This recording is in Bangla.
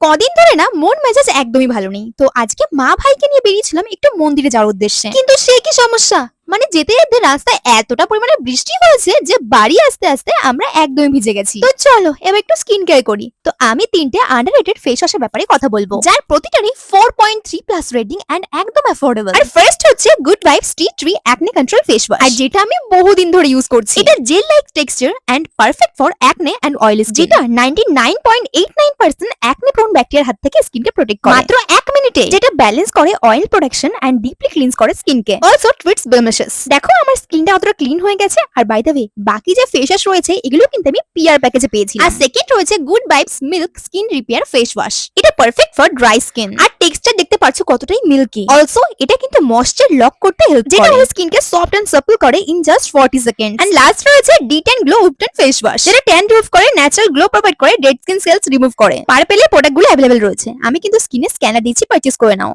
কদিন ধরে না, মন মেজাজ একদমই ভালো নেই। তো আজকে মা ভাইকে নিয়ে বেরিয়েছিলাম একটু মন্দিরে যাওয়ার উদ্দেশ্যে। কিন্তু সে কি সমস্যা? মানে যেতে যেতে রাস্তায় এতটা পরিমাণে বৃষ্টি হয়েছে যে বাড়ি আসতে আসতে আমরা একদমই ভিজে গেছি। তো চলো, এবার একটু স্কিন কেয়ার করি। তো আমি তিনটে আন্ডার রেটেড ফেস ওয়াশের ব্যাপারে কথা বলব। যার প্রতিটারই four point three plus rating and একদম অ্যাফোর্ডেবল আর ফার্স্ট হচ্ছে good vibes tea tree acne control face wash আর যেটা আমি বহুদিন ধরে ইউজ করছি। এটা gel like texture and perfect for acne and oily যেটা ninety nine point eight nine percent ব্যাকটেরিয়ার হাত থেকে স্কিনকে প্রোটেক্ট করে। মাত্র এক মিনিটে। যেটা ব্যালেন্স করে oil production and deeply cleans করে স্কিনকে অলসো টুইটস ব্লেমিশেস দেখো আমার স্কিনটা অতটা ক্লিন হয়ে গেছে। আর বাই দ্য ওয়ে বাকি যে ফেস ওয়াশ রয়েছে এগুলো কিন্তু আমি পিআর প্যাকেজে পেয়েছি আর সেকেন্ড রয়েছে good vibes milk skin repair face wash এটা পারফেক্ট ফর ড্রাই স্কিন আর পাচ্ছ কতটাই মিল্কি অলসো এটা কিন্তু ময়শ্চার লক করতে হেল্প যেটা স্কিন স্কিনকে সফট এন্ড সাপল করে in just 40 second and last রয়েছে D tan glow ubtan face wash যেটা ট্যান রিমুভ করে ন্যাচারাল গ্লো প্রোভাইড করে ডেড স্কিন সেলস রিমুভ করে। পার পেলে প্রোডাক্টগুলো অ্যাভেলেবেল রয়েছে। আমি কিন্তু স্কিনে স্ক্যানার দিচ্ছি পারচেজ করে নাও।